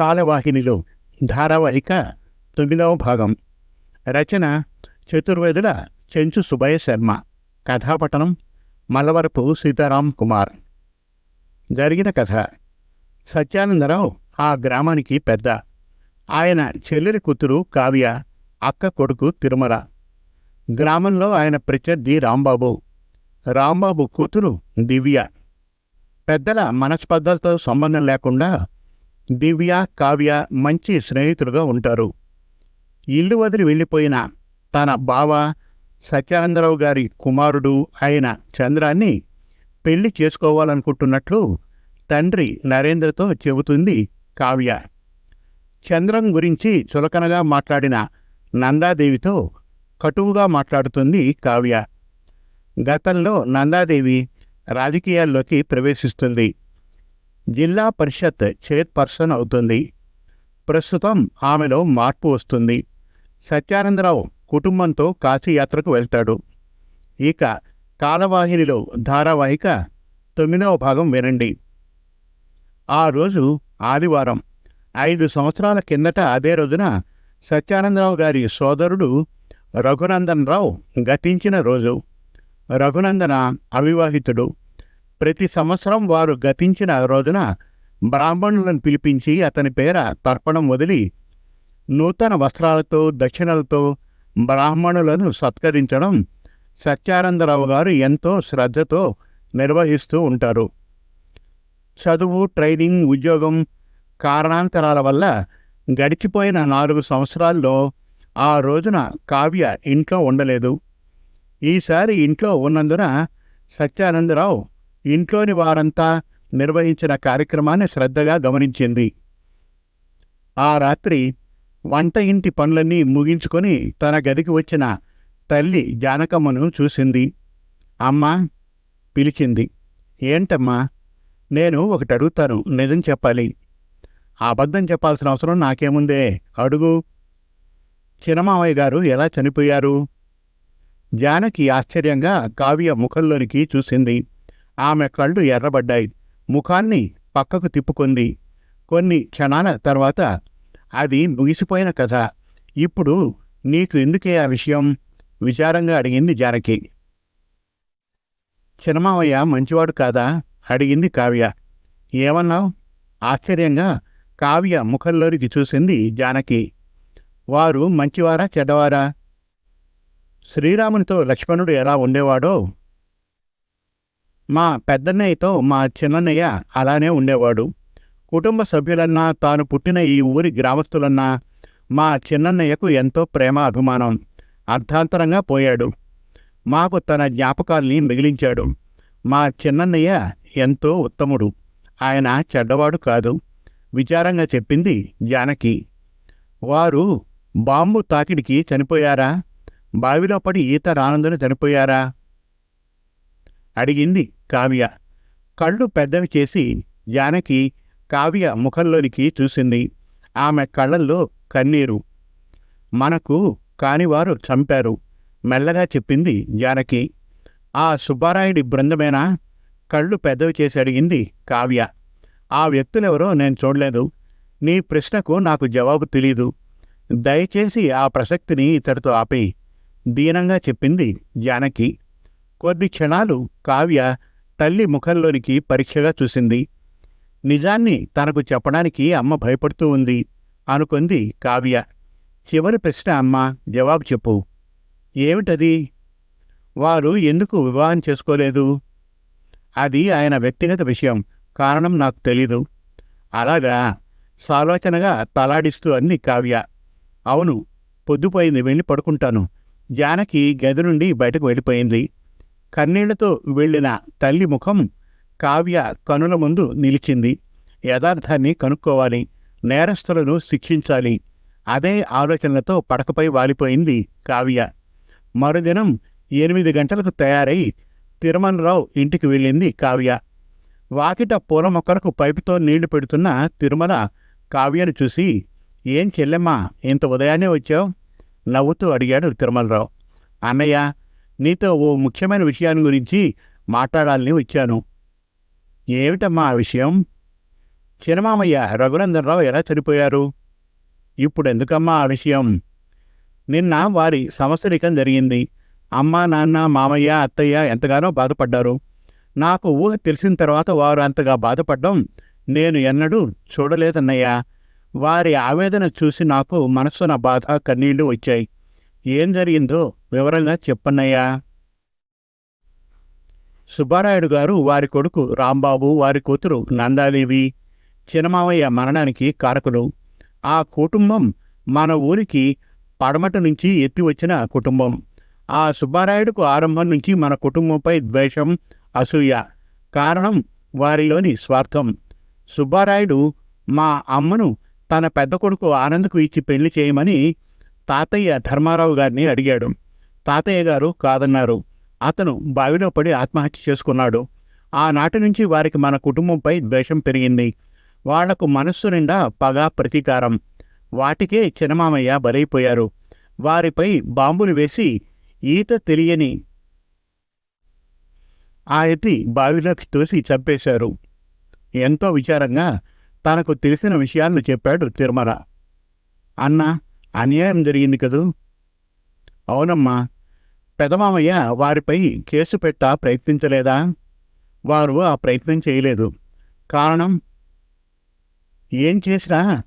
కాలవాహినిలో ధారావాహిక తొమ్మిదవ భాగం. రచన చతుర్వేదుల చెంచు సుభయ శర్మ. కథాపటనం మలవరపు సీతారాం కుమార్. జరిగిన కథ. సత్యానందరావు ఆ గ్రామానికి పెద్ద. ఆయన చెల్లెలి కూతురు కావ్య అక్క కొడుకు తిరుమల. గ్రామంలో ఆయన ప్రత్యర్థి రాంబాబు. రాంబాబు కూతురు దివ్య. పెద్దల మనస్పర్ధలతో సంబంధం లేకుండా దివ్య కావ్య మంచి స్నేహితులుగా ఉంటారు. ఇల్లు వదిలి వెళ్ళిపోయిన తన బావ సత్యానందరావు గారి కుమారుడు అయిన చంద్రాన్ని పెళ్ళి చేసుకోవాలనుకుంటున్నట్లు తండ్రి నరేంద్రతో చెబుతుంది కావ్య. చంద్రం గురించి చులకనగా మాట్లాడిన నందాదేవితో కటువుగా మాట్లాడుతుంది కావ్య. గతంలో నందాదేవి రాజకీయాల్లోకి ప్రవేశిస్తుంది. జిల్లా పరిషత్ చైర్పర్సన్ అవుతుంది. ప్రస్తుతం ఆమెలో మార్పు వస్తుంది. సత్యానందరావు కుటుంబంతో కాశీయాత్రకు వెళ్తాడు. ఇక కాలవాహినిలో ధారావాహిక తొమ్మిదవ భాగం వినండి. ఆ రోజు ఆదివారం ఐదు సంవత్సరాల కిందట అదే రోజున సత్యానందరావు గారి సోదరుడు రఘునందన్ రావు గతించిన రోజు. రఘునందన అవివాహితుడు. ప్రతి సంవత్సరం వారు గతించిన రోజున బ్రాహ్మణులను పిలిపించి అతని పేర తర్పణం వదిలి నూతన వస్త్రాలతో దక్షిణలతో బ్రాహ్మణులను సత్కరించడం సత్యానందరావు గారు ఎంతో శ్రద్ధతో నిర్వహిస్తూ ఉంటారు. చదువు ట్రైనింగ్ ఉద్యోగం కారణాంతరాల వల్ల గడిచిపోయిన నాలుగు సంవత్సరాల్లో ఆ రోజున కావ్య ఇంట్లో ఉండలేదు. ఈసారి ఇంట్లో ఉన్నందున సత్యానందరావు ఇంట్లోని వారంతా నిర్వహించిన కార్యక్రమాన్ని శ్రద్ధగా గమనించింది. ఆ రాత్రి వంట ఇంటి పనులన్నీ ముగించుకొని తన గదికి వచ్చిన తల్లి జానకమ్మను చూసింది. అమ్మా పిలిచింది ఏంటమ్మా నేను ఒకటి అడుగుతాను నిజం చెప్పాలి. అబద్ధం చెప్పాల్సిన అవసరం నాకేముందే అడుగు. చిన్నమావయ్య గారు ఎలా చనిపోయారు? జానకి ఆశ్చర్యంగా కావ్య ముఖంలోనికి చూసింది. ఆమె కళ్ళు ఎర్రబడ్డాయి. ముఖాన్ని పక్కకు తిప్పుకుంది. కొన్ని క్షణాల తర్వాత అది ముగిసిపోయిన కథ. ఇప్పుడు నీకు ఎందుకే ఆ విషయం? విచారంగా అడిగింది జానకి. చిన్నమావయ్య మంచివాడు కాదా? అడిగింది కావ్య. ఏమన్నావు? ఆశ్చర్యంగా కావ్య ముఖంలోనికి చూసింది జానకి. వారు మంచివారా చెడ్డవారా? శ్రీరామునితో లక్ష్మణుడు ఎలా ఉండేవాడో మా పెద్దన్నయ్యతో మా చిన్నన్నయ్య అలానే ఉండేవాడు. కుటుంబ సభ్యులన్నా తాను పుట్టిన ఈ ఊరి గ్రామస్తులన్నా మా చిన్నన్నయ్యకు ఎంతో ప్రేమ అభిమానం. అర్థాంతరంగా పోయాడు. మాకు తన జ్ఞాపకాల్ని మిగిలించాడు. మా చిన్నన్నయ్య ఎంతో ఉత్తముడు. ఆయన చెడ్డవాడు కాదు. విచారంగా చెప్పింది జానకి. వారు బాంబు తాకిడికి చనిపోయారా? బావిలో పడి ఈత రానందున చనిపోయారా? అడిగింది కావ్య. కళ్ళు పెద్దవి చేసి జానకి కావ్య ముఖంలోనికి చూసింది. ఆమె కళ్ళల్లో కన్నీరు. మనకు కానివారు చంపారు మెల్లగా చెప్పింది జానకి. ఆ సుబ్బారాయుడి బృందమేనా? కళ్ళు పెద్దవి చేసి అడిగింది కావ్య. ఆ వ్యక్తులెవరో నేను చూడలేదు. నీ ప్రశ్నకు నాకు జవాబు తెలీదు. దయచేసి ఆ ప్రసక్తిని ఇతడితో ఆపేయి దీనంగా చెప్పింది జానకి. కొద్ది క్షణాలు కావ్య తల్లి ముఖంలోనికి పరీక్షగా చూసింది. నిజాన్ని తనకు చెప్పడానికి అమ్మ భయపడుతూ ఉంది అనుకుంది కావ్య. చివరి ప్రశ్న అమ్మ జవాబు చెప్పు. ఏమిటది? వారు ఎందుకు వివాహం చేసుకోలేదు? అది ఆయన వ్యక్తిగత విషయం కారణం నాకు తెలీదు. అలాగా? సాలోచనగా తలాడిస్తూ అంది కావ్య. అవును పొద్దుపోయింది వెళ్ళి పడుకుంటాను. జానకి గది నుండి బయటకు వెళ్ళిపోయింది. కన్నీళ్ళతో వెళ్ళిన తల్లి ముఖం కావ్య కనుల ముందు నిలిచింది. యథార్థాన్ని కనుక్కోవాలి నేరస్తులను శిక్షించాలి. అదే ఆలోచనలతో పడకపై వాలిపోయింది కావ్య. మరుదినం ఎనిమిది గంటలకు తయారై తిరుమలరావు ఇంటికి వెళ్ళింది కావ్య. వాకిట పూల మొక్కలకు పైపుతో నీళ్ళు పెడుతున్న తిరుమల కావ్యను చూసి ఏం చెల్లెమ్మా ఇంత ఉదయాన్నే వచ్చావు? నవ్వుతూ అడిగాడు తిరుమలరావు. అన్నయ్య నీతో ఓ ముఖ్యమైన విషయాన్ని గురించి మాట్లాడాలని వచ్చాను. ఏమిటమ్మా ఆ విషయం? చినమామయ్య రఘునందనరావు ఎలా చనిపోయారు? ఇప్పుడు ఎందుకమ్మా ఆ విషయం? నిన్న వారి సంవత్సరికం జరిగింది. అమ్మ నాన్న మామయ్య అత్తయ్య ఎంతగానో బాధపడ్డారు. నాకు ఊహ తెలిసిన తర్వాత వారు అంతగా బాధపడ్డం నేను ఎన్నడూ చూడలేదన్నయ్యా. వారి ఆవేదన చూసి నాకు మనస్సున బాధ కన్నీళ్ళు వచ్చాయి. ఏం జరిగిందో వివరంగా చెప్పన్నయ్యా. సుబ్బారాయుడు గారు వారి కొడుకు రాంబాబు వారి కూతురు నందాదేవి చినమావయ్య మరణానికి కారకులు. ఆ కుటుంబం మన ఊరికి పడమట నుంచి ఎత్తి వచ్చిన కుటుంబం. ఆ సుబ్బారాయుడుకు ఆరంభం నుంచి మన కుటుంబంపై ద్వేషం అసూయ కారణం వారిలోని స్వార్థం. సుబ్బారాయుడు మా అమ్మను తన పెద్ద కొడుకు ఆనంద్కు ఇచ్చి పెళ్ళి చేయమని తాతయ్య ధర్మారావు గారిని అడిగాడు. తాతయ్య గారు కాదన్నారు. అతను బావిలో పడి ఆత్మహత్య చేసుకున్నాడు. ఆనాటి నుంచి వారికి మన కుటుంబంపై ద్వేషం పెరిగింది. వాళ్ళకు మనస్సు నిండా పగ ప్రతీకారం. వాటికే చినమామయ్య బలైపోయారు. వారిపై బాంబులు వేసి ఈత తెలియని ఆ ఎత్తి బావిలోకి తోసి చంపేశారు. ఎంతో విచారంగా తనకు తెలిసిన విషయాలను చెప్పాడు తిరుమల. అన్నా అన్యాయం జరిగింది కదూ? అవునమ్మా. పెదమామయ్య వారిపై కేసు పెట్ట ప్రయత్నించలేదా? వారు ఆ ప్రయత్నం చేయలేదు. కారణం? ఏం చేసినా?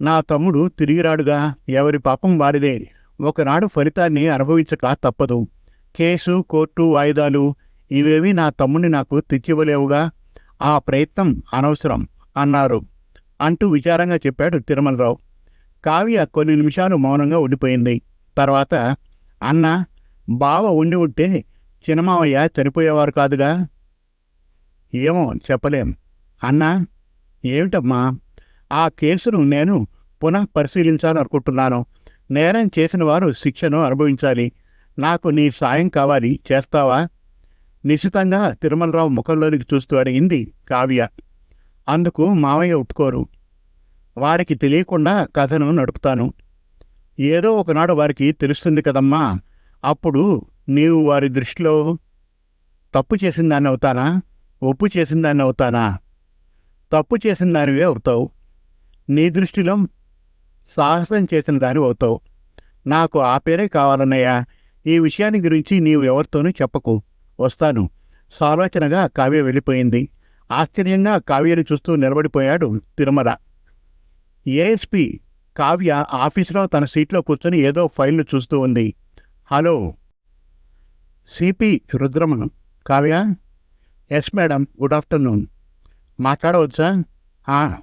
నా తమ్ముడు తిరిగిరాడుగా ఎవరి పాపం వారిదే. ఒకనాడు ఫలితాన్ని అనుభవించక తప్పదు. కేసు కోర్టు వాయిదాలు ఇవేవి నా తమ్ముడిని నాకు తెచ్చివ్వలేవుగా. ఆ ప్రయత్నం అనవసరం అన్నారు. అంటూ విచారంగా చెప్పాడు తిరుమలరావు. కావ్య కొన్ని నిమిషాలు మౌనంగా ఉండిపోయింది. తర్వాత అన్న బావ ఉండి ఉంటే చిన్నమావయ్య చనిపోయేవారు కాదుగా? ఏమో చెప్పలేం. అన్నా ఏమిటమ్మా? ఆ కేసును నేను పునః పరిశీలించాలనుకుంటున్నాను నేరం చేసిన వారు శిక్షను అనుభవించాలి. నాకు నీ సాయం కావాలి. చేస్తావా? నిశితంగా తిరుమలరావు ముఖంలోనికి చూస్తూ అడిగింది కావ్య. అందుకు మావయ్య ఒప్పుకోరు. వారికి తెలియకుండా కథను నడుపుతాను. ఏదో ఒకనాడు వారికి తెలుస్తుంది కదమ్మా అప్పుడు నీవు వారి దృష్టిలో తప్పు చేసిన దాన్ని అవుతానా ఒప్పు చేసిన దాన్ని అవుతానా? తప్పు చేసిన దానివే అవుతావు. నీ దృష్టిలో సాహసం చేసిన దాని అవుతావు. నాకు ఆ పేరే కావాలన్నయ్యా ఈ విషయాన్ని గురించి నీవు ఎవరితోనూ చెప్పకు. వస్తాను. సాలోచనగా కావ్య వెళ్ళిపోయింది. ఆశ్చర్యంగా కావ్యని చూస్తూ నిలబడిపోయాడు తిరుమల. ఏఎస్పి కావ్య ఆఫీసులో తన సీట్లో కూర్చొని ఏదో ఫైల్ను చూస్తూ ఉంది. Hello. CP రుద్రమను Kavya. Yes madam. Good afternoon. మాట్లాడవచ్చా ఆ,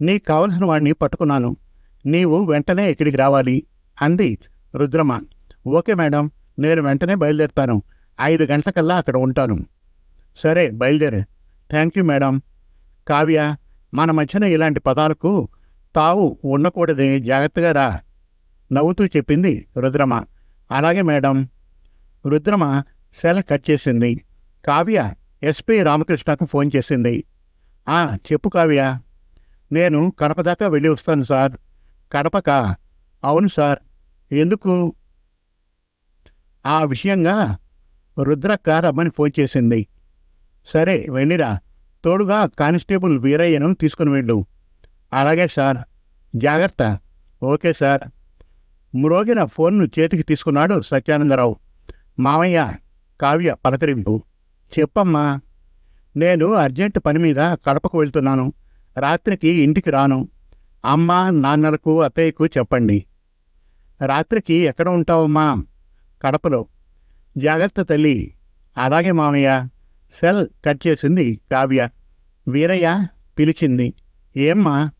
నీకు కావలసిన వాడిని పట్టుకున్నాను. నీవు వెంటనే ఇక్కడికి రావాలి. అంది రుద్రమ. Okay madam. నేను వెంటనే బయలుదేరుతాను. ఐదు గంటలకల్లా అక్కడ ఉంటాను. సరే బయలుదేరే. Thank you madam. కావ్య మన మధ్యన ఇలాంటి పదాలకు తావు ఉండకూడదే జాగ్రత్తగా రా నవ్వుతూ చెప్పింది రుద్రమ. అలాగే మేడం. రుద్రమ సెల్ కట్ చేసింది. కావ్య ఎస్పి రామకృష్ణకు ఫోన్ చేసింది. ఆ చెప్పు కావ్య. నేను కడప దాకా వెళ్ళి వస్తాను సార్. కడపకా? అవును సార్. ఎందుకు? ఆ విషయంగా రుద్రక్క రమ్మని ఫోన్ చేసింది. సరే వెళ్ళిరా. తోడుగా కానిస్టేబుల్ వీరయ్యను తీసుకుని వెళ్ళు. అలాగే సార్. జాగ్రత్త. Okay sir. మ్రోగిన ఫోన్ను చేతికి తీసుకున్నాడు సత్యానందరావు. మామయ్య కావ్య పలకరింపు చెప్పమ్మా. నేను అర్జెంట్ పని మీద కడపకు వెళ్తున్నాను. రాత్రికి ఇంటికి రాను. అమ్మ నాన్నలకు అత్తయ్యకు చెప్పండి. రాత్రికి ఎక్కడ ఉంటావమ్మా? కడపలో. జాగ్రత్త తల్లి. అలాగే మామయ్య సెల్ కట్ చేసింది కావ్య. వీరయ్య పిలిచింది. ఏమ్మా?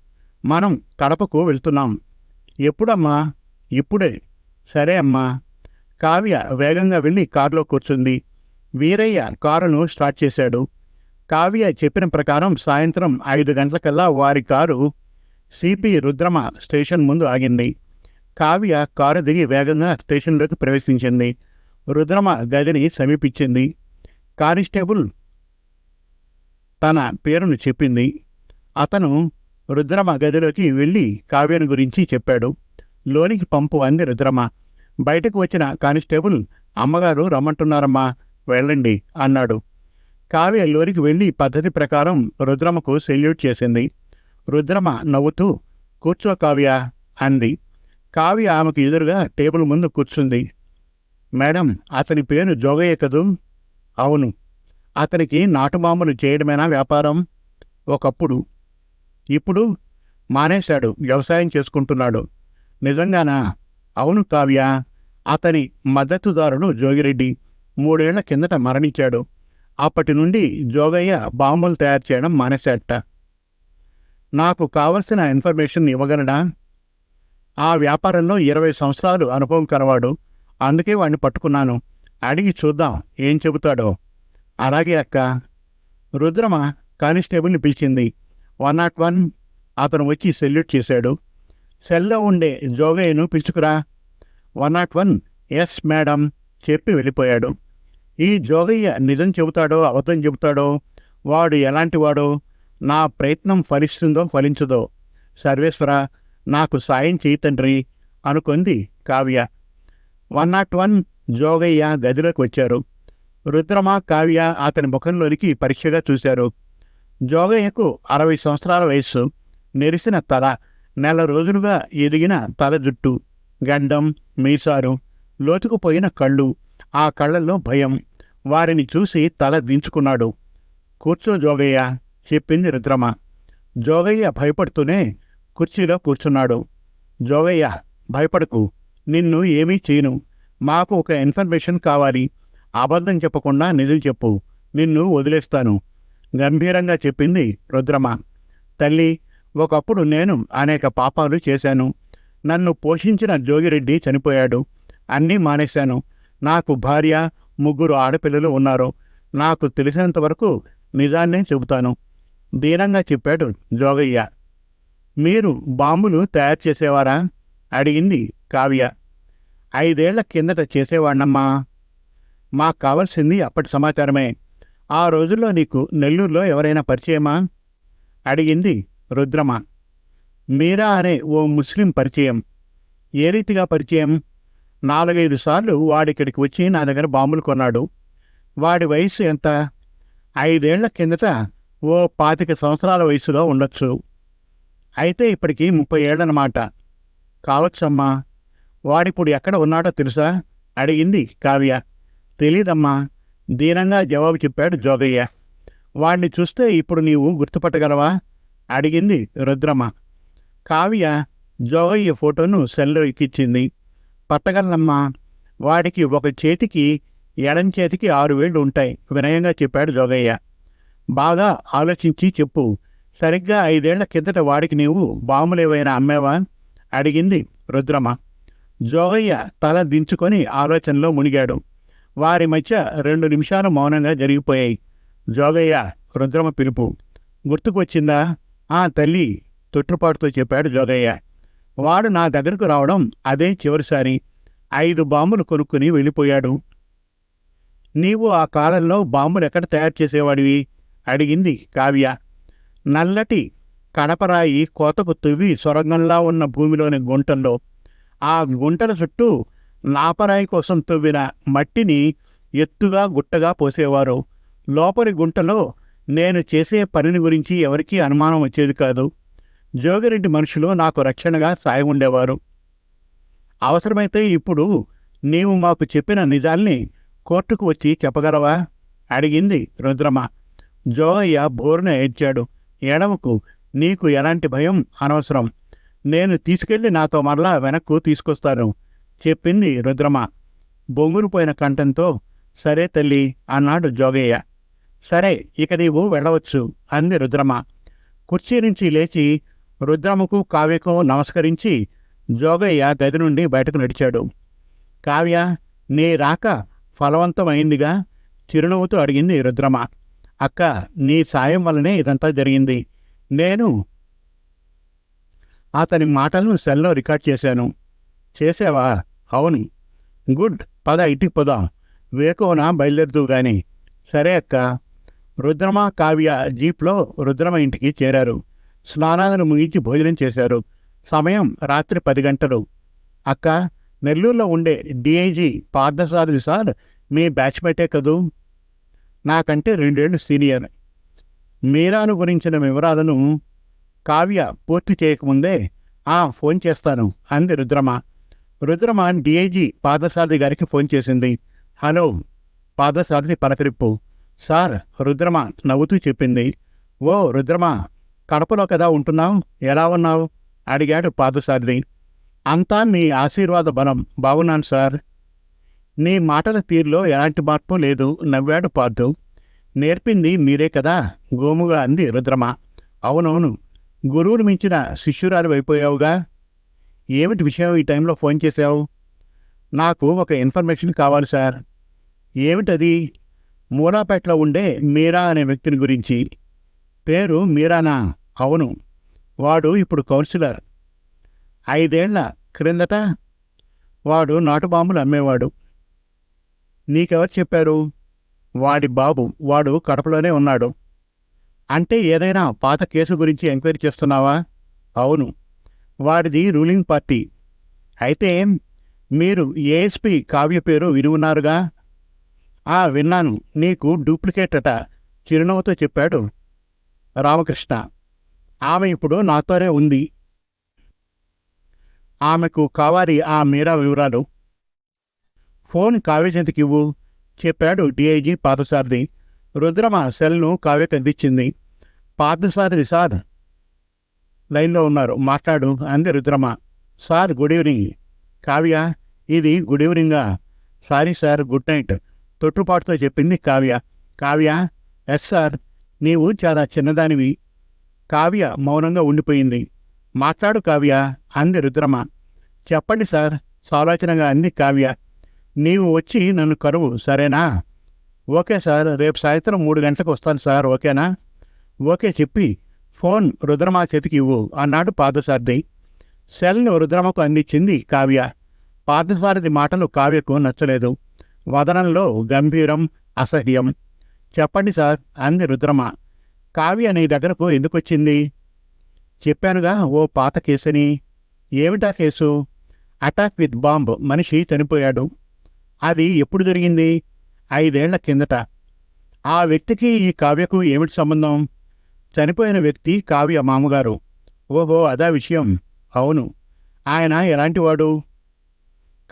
మనం కడపకు వెళ్తున్నాం. ఎప్పుడమ్మా? ఇప్పుడే. సరే అమ్మా. కావ్య వేగంగా వెళ్ళి కారులో కూర్చుంది. వీరయ్య కారును స్టార్ట్ చేశాడు. కావ్య చెప్పిన ప్రకారం సాయంత్రం ఐదు గంటలకల్లా వారి కారు సిపి రుద్రమ స్టేషన్ ముందు ఆగింది. కావ్య కారు దిగి వేగంగా స్టేషన్లోకి ప్రవేశించింది. రుద్రమ గదిని సమీపించింది. కానిస్టేబుల్ తన పేరును చెప్పింది. అతను రుద్రమ గదిలోకి వెళ్ళి కావ్యను గురించి చెప్పాడు. లోనికి పంపు అంది రుద్రమ. బయటకు వచ్చిన కానిస్టేబుల్ అమ్మగారు రమ్మంటున్నారమ్మా వెళ్ళండి అన్నాడు. కావ్య లోనికి వెళ్ళి పద్ధతి ప్రకారం రుద్రమకు సెల్యూట్ చేసింది. రుద్రమ నవ్వుతూ కూర్చో కావ్య అంది. కావ్య ఆమెకు ఎదురుగా టేబుల్ ముందు కూర్చుంది. మేడం అతని పేరు జోగయ్య కదూ? అవును. అతనికి నాటుమాములు చేయడమేనా వ్యాపారం? ఒకప్పుడు ఇప్పుడు మానేశాడు వ్యవసాయం చేసుకుంటున్నాడు. నిజంగానా? అవును కావ్య. అతని మద్దతుదారుడు జోగిరెడ్డి మూడేళ్ళ కిందట మరణించాడు. అప్పటి నుండి జోగయ్య బాంబులు తయారు చేయడం మానేశాట నాకు కావలసిన ఇన్ఫర్మేషన్ ఇవ్వగలడా? ఆ వ్యాపారంలో ఇరవై సంవత్సరాలు అనుభవం కలవాడు. అందుకే వాడిని పట్టుకున్నాను. అడిగి చూద్దాం ఏం చెబుతాడో. అలాగే అక్క. రుద్రమ కానిస్టేబుల్ని పిలిచింది. వన్ నాట్ వన్ అతను వచ్చి సెల్యూట్ చేశాడు. సెల్లో ఉండే జోగయ్యను పిలుచుకురా. One nought one yes madam చెప్పి వెళ్ళిపోయాడు. ఈ జోగయ్య నిజం చెబుతాడో అబద్ధం చెబుతాడో వాడు ఎలాంటివాడో నా ప్రయత్నం ఫలిస్తుందో ఫలించదో. సర్వేశ్వర నాకు సాయం చేయి తండ్రి అనుకుంది Kavya. One nought one Jogayya గదిలోకి వచ్చారు. రుద్రమ కావ్య అతని ముఖంలోనికి పరీక్షగా చూశారు. జోగయ్యకు అరవై సంవత్సరాల వయస్సు. నెరిసిన తల నెల రోజులుగా ఎదిగిన తల జుట్టు గండం మీసారు లోతుకుపోయిన కళ్ళు ఆ కళ్ళల్లో భయం. వారిని చూసి తల దించుకున్నాడు కూర్చో జోగయ్య చెప్పింది రుద్రమ. జోగయ్య భయపడుతూనే కుర్చీలో కూర్చున్నాడు. జోగయ్య భయపడకు. నిన్ను ఏమీ చేయను. మాకు ఒక ఇన్ఫర్మేషన్ కావాలి. అబద్ధం చెప్పకుండా నిజం చెప్పు. నిన్ను వదిలేస్తాను. గంభీరంగా చెప్పింది రుద్రమ. తల్లి ఒకప్పుడు నేను అనేక పాపాలు చేశాను. నన్ను పోషించిన జోగిరెడ్డి చనిపోయాడు. అన్నీ మానేశాను. నాకు భార్య ముగ్గురు ఆడపిల్లలు ఉన్నారు. నాకు తెలిసినంతవరకు నిజాన్నే చెబుతాను. దీనంగా చెప్పాడు జోగయ్య. మీరు బాంబులు తయారు చేసేవారా? అడిగింది కావ్య. ఐదేళ్ళ కిందట చేసేవాణ్ణమ్మా. మాకు కావలసింది అప్పటి సమాచారమే. ఆ రోజుల్లో నీకు నెల్లూరులో ఎవరైనా పరిచయమా? అడిగింది రుద్రమ. మీరా అనే ఓ ముస్లిం పరిచయం. ఏ రీతిగా పరిచయం? నాలుగైదు సార్లు వాడిక్కడికి వచ్చి నా దగ్గర బాంబులు కొన్నాడు. వాడి వయసు ఎంత? ఐదేళ్ళ కిందట ఓ పాతిక సంవత్సరాల వయసులో ఉండొచ్చు. అయితే ఇప్పటికి ముప్పై ఏళ్ళనమాట. కావచ్చమ్మా. వాడిప్పుడు ఎక్కడ ఉన్నాడో తెలుసా? అడిగింది కావ్య. తెలీదమ్మా. దీనంగా జవాబు చెప్పాడు జోగయ్య. వాణ్ణి చూస్తే ఇప్పుడు నీవు గుర్తుపట్టగలవా? అడిగింది రుద్రమ. కావ్య జోగయ్య ఫోటోను సెల్లో ఎక్కించింది. పట్టగలనమ్మా వాడికి ఒక చేతికి ఎడం చేతికి ఆరు వేళ్ళు ఉంటాయి వినయంగా చెప్పాడు జోగయ్య. బాగా ఆలోచించి చెప్పు. సరిగ్గా ఐదేళ్ళ కిందట వాడికి నీవు బాంబులేవైనా అమ్మేవా? అడిగింది రుద్రమ. జోగయ్య తల దించుకొని ఆలోచనలో మునిగాడు. వారి మధ్య రెండు నిమిషాలు మౌనంగా జరిగిపోయాయి. జోగయ్య రుద్రమ పిలుపు. గుర్తుకొచ్చిందా? ఆ తల్లి తొట్టుపాటుతో చెప్పాడు జోగయ్య. వాడు నా దగ్గరకు రావడం అదే చివరిసారి. ఐదు బాంబులు కొనుక్కుని వెళ్ళిపోయాడు. నీవు ఆ కాలంలో బాంబులు ఎక్కడ తయారు చేసేవాడివి? అడిగింది కావ్య. నల్లటి కడపరాయి కోతకు తువ్వి సొరంగంలా ఉన్న భూమిలోని గుంటల్లో. ఆ గుంటల చుట్టూ నాపరాయి కోసం తవ్విన మట్టిని ఎత్తుగా గుట్టగా పోసేవారు. లోపలి గుంటలో నేను చేసే పనిని గురించి ఎవరికీ అనుమానం వచ్చేది కాదు. జోగిరెడ్డి మనుషులు నాకు రక్షణగా సాయం ఉండేవారు. అవసరమైతే ఇప్పుడు నీవు మాకు చెప్పిన నిజాల్ని కోర్టుకు వచ్చి చెప్పగలవా? అడిగింది రుద్రమ. జోగయ్య బోరున ఏడ్చాడు. ఎడమకు నీకు ఎలాంటి భయం అనవసరం. నేను తీసుకెళ్ళి నాతో మరలా వెనక్కు తీసుకొస్తాను. చెప్పింది రుద్రమ. బొంగురుపోయిన కంఠంతో సరే తల్లి అన్నాడు జోగయ్య. సరే ఇక నీవు వెళ్ళవచ్చు అంది రుద్రమ. కుర్చీ నుంచి లేచి రుద్రమకు కావ్యకు నమస్కరించి జోగయ్య గది నుండి బయటకు నడిచాడు. కావ్య నీ రాక ఫలవంతమైందిగా? చిరునవ్వుతో అడిగింది రుద్రమ. అక్క నీ సాయం వల్లనే ఇదంతా జరిగింది. నేను అతని మాటలను సెల్లో రికార్డ్ చేశాను. చేసావా అవును. గుడ్. పద ఇంటికి పోదాం. వేకోన బయలుదేరుతూ గాని. సరే అక్క. రుద్రమ కావ్య జీప్లో రుద్రమ ఇంటికి చేరారు. స్నానాలను ముగించి భోజనం చేశారు. సమయం రాత్రి పది గంటలు. అక్క నెల్లూరులో ఉండే డిఐజీ పార్థసారథి సార్ మీ బ్యాచ్మేటే కదూ? నాకంటే రెండేళ్ళు సీనియర్. మీరాను గురించిన వివరాలను కావ్య పూర్తి చేయకముందే ఆ ఫోన్ చేస్తాను అంది రుద్రమ. రుద్రమ డిఐజీ పాదసారథి గారికి ఫోన్ చేసింది. హలో పాదసారథి పలకరిప్పు సార్ రుద్రమ నవ్వుతూ చెప్పింది. ఓ రుద్రమ కడపలో కదా ఉంటున్నావు? ఎలా ఉన్నావు? అడిగాడు పాదసారథి. అంతా మీ ఆశీర్వాద బలం. బాగున్నాను సార్. నీ మాటల తీరులో ఎలాంటి మార్పు లేదు నవ్వాడు పార్థు. నేర్పింది మీరే కదా గోముగా అంది రుద్రమ. అవునవును. గురువును మించిన శిష్యురాలు అయిపోయావుగా. ఏమిటి విషయం ఈ టైంలో ఫోన్ చేశావు? నాకు ఒక ఇన్ఫర్మేషన్ కావాలి సార్. ఏమిటది? మూలాపేటలో ఉండే మీరా అనే వ్యక్తిని గురించి. పేరు మీరానా? అవును. వాడు ఇప్పుడు కౌన్సిలర్. ఐదేళ్ళ క్రిందట వాడు నాటు బాంబులు అమ్మేవాడు. నీకెవరు చెప్పారు? వాడి బాబు వాడు కడపలోనే ఉన్నాడు. అంటే ఏదైనా పాత కేసు గురించి ఎంక్వైరీ చేస్తున్నావా? అవును. వారిది రూలింగ్ పార్టీ. అయితే మీరు ఏఎస్పి కావ్య పేరు విని ఉన్నారుగా ఆ విన్నాను. నీకు డూప్లికేట్ అట చిరునవ్వుతో చెప్పాడు రామకృష్ణ. ఆమె ఇప్పుడు నాతోనే ఉంది. ఆమెకు కావాలి ఆ మీరా వివరాలు. ఫోన్ కావ్యజంతికి ఇవ్వు చెప్పాడు డిఐజీ పాదసారథి రుద్రమ సెల్ను కావ్యకు అందించింది. పాదసారథి సార్ లైన్లో ఉన్నారు. మాట్లాడు. అంది Rudrama. Sir good evening. Kavya ఇది గుడ్ ఈవినింగా సారీ సార్ గుడ్ నైట్. తొట్టుపాటుతో చెప్పింది కావ్య. కావ్య ఎస్ సార్ నీవు చాలా చిన్నదానివి. కావ్య మౌనంగా ఉండిపోయింది. మాట్లాడు కావ్య అంది రుద్రమ. చెప్పండి సార్ సాలోచనగా అంది కావ్య. నీవు వచ్చి నన్ను కరువు సరేనా? ఓకే సార్ రేపు సాయంత్రం మూడు గంటలకు వస్తాను సార్ ఓకేనా? ఓకే చెప్పి ఫోన్ రుద్రమ చేతికి ఇవ్వు అన్నాడు పార్థసారథి. సెల్ను రుద్రమకు అందించింది కావ్య. పార్థసారథి మాటలు కావ్యకు నచ్చలేదు. వదనంలో గంభీరం అసహ్యం. చెప్పండి సార్ అంది రుద్రమ. కావ్య నీ దగ్గరకు ఎందుకు వచ్చింది చెప్పానుగా ఓ పాత కేసుని. ఏమిటా కేసు? Attack with bomb. మనిషి చనిపోయాడు. అది ఎప్పుడు జరిగింది? ఐదేళ్ళ కిందట. ఆ వ్యక్తికి ఈ కావ్యకు ఏమిటి సంబంధం? చనిపోయిన వ్యక్తి కావ్య మామగారు. ఓహో అదా విషయం. అవును. ఆయన ఎలాంటివాడు?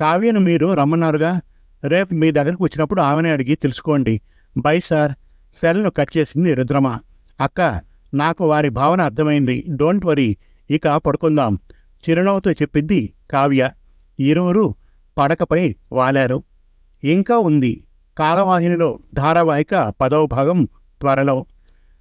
కావ్యను మీరు రమ్మన్నారుగా? రేపు మీ దగ్గరకు వచ్చినప్పుడు ఆమెనే అడిగి తెలుసుకోండి. బై సార్ సెల్ను కట్ చేసింది రుద్రమ. అక్క నాకు వారి భావన అర్థమైంది. Don't worry. ఇక పడుకుందాం. చిరునవ్వుతో చెప్పింది కావ్య. ఇరువురు పడకపై వాలారు. ఇంకా ఉంది. కాలవాహినిలో ధారావాహిక పదవ భాగం త్వరలో.